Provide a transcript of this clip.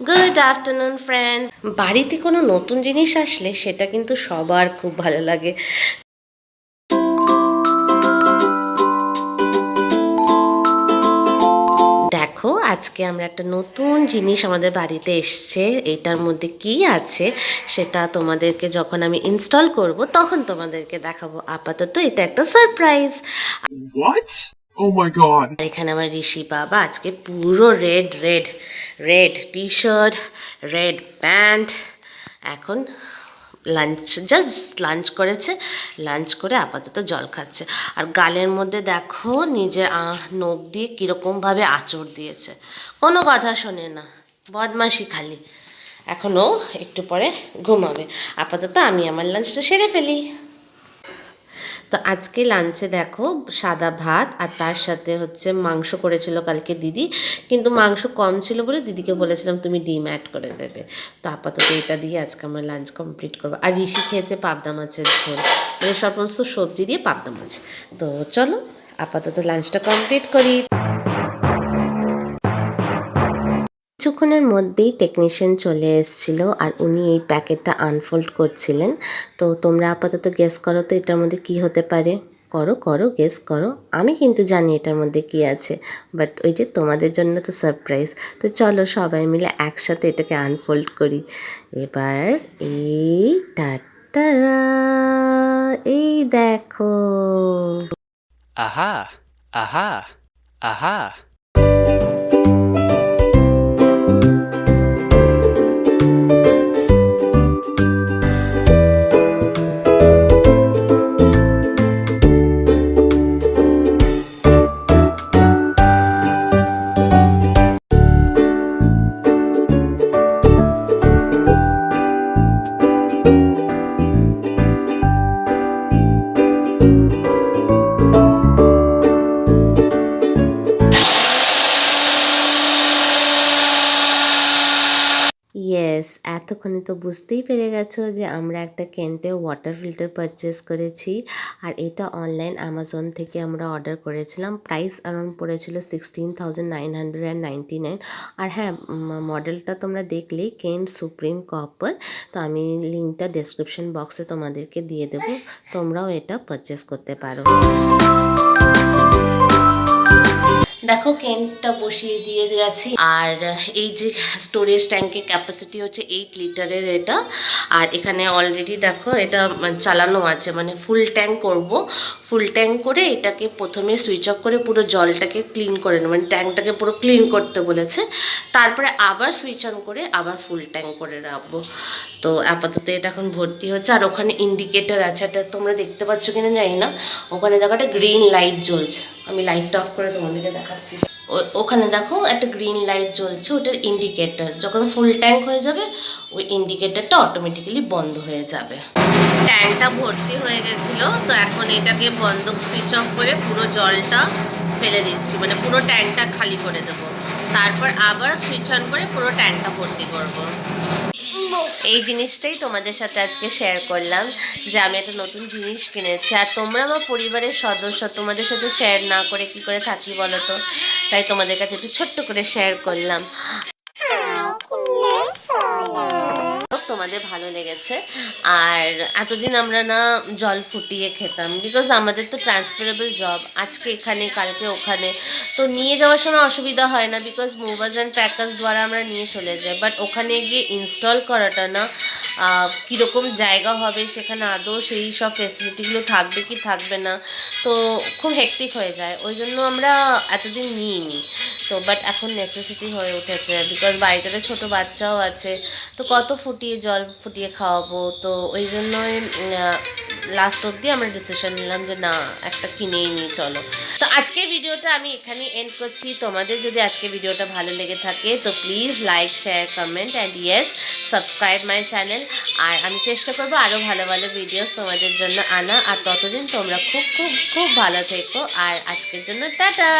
Good afternoon friends বাড়িতে কোনো নতুন জিনিস আসলে সেটা কিন্তু সবার খুব ভালো লাগে। দেখো আজকে আমরা একটা নতুন জিনিস আমাদের বাড়িতে এসছে। এটার মধ্যে কি আছে সেটা তোমাদেরকে যখন আমি ইনস্টল করব তখন তোমাদেরকে দেখাবো। আপাতত এটা একটা সারপ্রাইজ Oh এখানে আমার ঋষি বাবা আজকে পুরো red red red T shirt red pant এখন লাঞ্চ জাস্ট লাঞ্চ করেছে লাঞ্চ করে আপাতত জল খাচ্ছে। আর গালের মধ্যে দেখো নিজের নখ দিয়ে কীরকমভাবে আঁচড় দিয়েছে। কোনো কথা শোনে না, বদমাশি খালি। এখনও একটু পরে ঘুমাবে। আপাতত আমি আমার লাঞ্চটা সেরে ফেলি। তো আজকে লাঞ্চে দেখো সাদা ভাত আর তার সাথে হচ্ছে মাংস করেছিল কালকে দিদি। কিন্তু মাংস কম ছিল বলে দিদিকে বলেছিলাম তুমি ডিম অ্যাড করে দেবে। তো আপাতত এটা দিয়ে আজকে আমরা লাঞ্চ কমপ্লিট করব। আর ঋষি খেয়েছে পাবদা মাছের ঝোল। মানে সমস্ত সবজি দিয়ে পাবদা মাছ। তো চলো আপাতত লাঞ্চটা কমপ্লিট করি। কিছুক্ষণের মধ্যেই টেকনিশিয়ান চলে এসেছিল আর উনি এই প্যাকেটটা আনফোল্ড করছিলেন। তো তোমরা আপাতত গেস করো তো এটার মধ্যে কি হতে পারে? করো করো গেস করো। আমি কিন্তু জানি এটার মধ্যে কি আছে বাট ওই যে তোমাদের জন্য তো সারপ্রাইজ তো চলো সবাই মিলে একসাথে এটাকে আনফোল্ড করি। এবার এই টাটা, এই দেখো। আহা আহা Aha! ইয়েস এতক্ষণে তো বুঝতেই পেরে গেছো যে আমরা একটা কেন্টে ওয়াটার ফিল্টার পারচেস করেছি। আর এটা অনলাইন অ্যামাজন থেকে আমরা অর্ডার করেছিলাম। প্রাইস অ্যারাউন্ড পড়েছিল sixteen thousand nine hundred and ninety nine আর হ্যাঁ মডেলটা তোমরা দেখলেই কেন্ট সুপ্রিম কপার তো আমি লিঙ্কটা ডেসক্রিপশন বক্সে তোমাদেরকে দিয়ে দেবো। তোমরাও এটা পারচেস করতে পারো। দেখো, কেনটা বসিয়ে দিয়ে গেছি। আর এই যে স্টোরেজ ট্যাঙ্কের ক্যাপাসিটি হচ্ছে এইট লিটারের এটা। আর এখানে অলরেডি দেখো, এটা চালানো আছে। মানে ফুল ট্যাঙ্ক করব। ফুল ট্যাঙ্ক করে এটাকে প্রথমে সুইচ অফ করে পুরো জলটাকে ক্লিন করে নেব। মানে ট্যাঙ্কটাকে পুরো ক্লিন করতে বলেছে। তারপরে আবার সুইচ অন করে আবার ফুল ট্যাঙ্ক করে রাখব। তো আপাতত এটা এখন ভর্তি হচ্ছে। আর ওখানে ইন্ডিকেটার আছে। এটা তোমরা দেখতে পাচ্ছ কিনা জানি না। ওখানে দেখো একটা গ্রিন লাইট জ্বলছে। আমি লাইটটা অফ করে তোমাদেরকে দেখাচ্ছি। ওখানে দেখো একটা গ্রিন লাইট জ্বলছে, ওটার ইন্ডিকেটার যখন ফুল ট্যাঙ্ক হয়ে যাবে, ওই ইন্ডিকেটারটা অটোমেটিক্যালি বন্ধ হয়ে যাবে। ট্যাঙ্কটা ভর্তি হয়ে গেছিল, তো এখন এটাকে বন্ধ সুইচ অফ করে পুরো জলটা ফেলে দিচ্ছি। মানে পুরো ট্যাঙ্কটা খালি করে দেবো। তারপর আবার সুইচ অন করে পুরো ট্যাঙ্কটা ভর্তি করব। এই জিনিসটাই তোমাদের সাথে আজকে শেয়ার করলাম যে আমি একটা নতুন জিনিস কিনেছি। আর তোমরা আমার পরিবারের সদস্য, তোমাদের সাথে শেয়ার না করে কি করে থাকি বলো তো? তাই তোমাদের কাছে একটু ছোট্ট করে শেয়ার করলাম। তোমাদের ভালো লেগেছে। আর এতদিন আমরা না জল ফুটিয়ে খেতাম। বিকজ আমাদের তো ট্রান্সফারেবল জব আজকে এখানে, কালকে ওখানে। তো নিয়ে যাওয়ার সময় অসুবিধা হয় না। বিকজ মুভার্স অ্যান্ড প্যাকার্স দ্বারা আমরা নিয়ে চলে যাই। বাট ওখানে গিয়ে ইনস্টল করাটা না কীরকম জায়গা হবে, সেখানে আদৌ সেই সব ফেসিলিটিগুলো থাকবে কি থাকবে না, তো খুব হেক্টিক হয়ে যায়। ওই জন্য আমরা এতদিন নিইনি। তো বাট এখন নেসেসিটি হয়ে উঠেছে বিকজ বাড়িতে তো ছোটো বাচ্চাও আছে, তো কত ফুটিয়ে জল ফুটিয়ে খাওয়াবো? তো ওই জন্যই লাস্ট অবধি আমরা ডিসিশন নিলাম যে না, একটা কিনেই নিই, চলো। তো আজকের ভিডিওটা আমি এখানেই এন্ড করছি। তোমাদের যদি আজকে ভিডিওটা ভালো লেগে থাকে, তো please like share comment and yes subscribe my channel আর আমি চেষ্টা করব আরও ভালো ভালো ভিডিওস তোমাদের জন্য আনা। আর ততদিন তোমরা খুব খুব খুব ভালো থেকো। আর আজকের জন্য টাটা!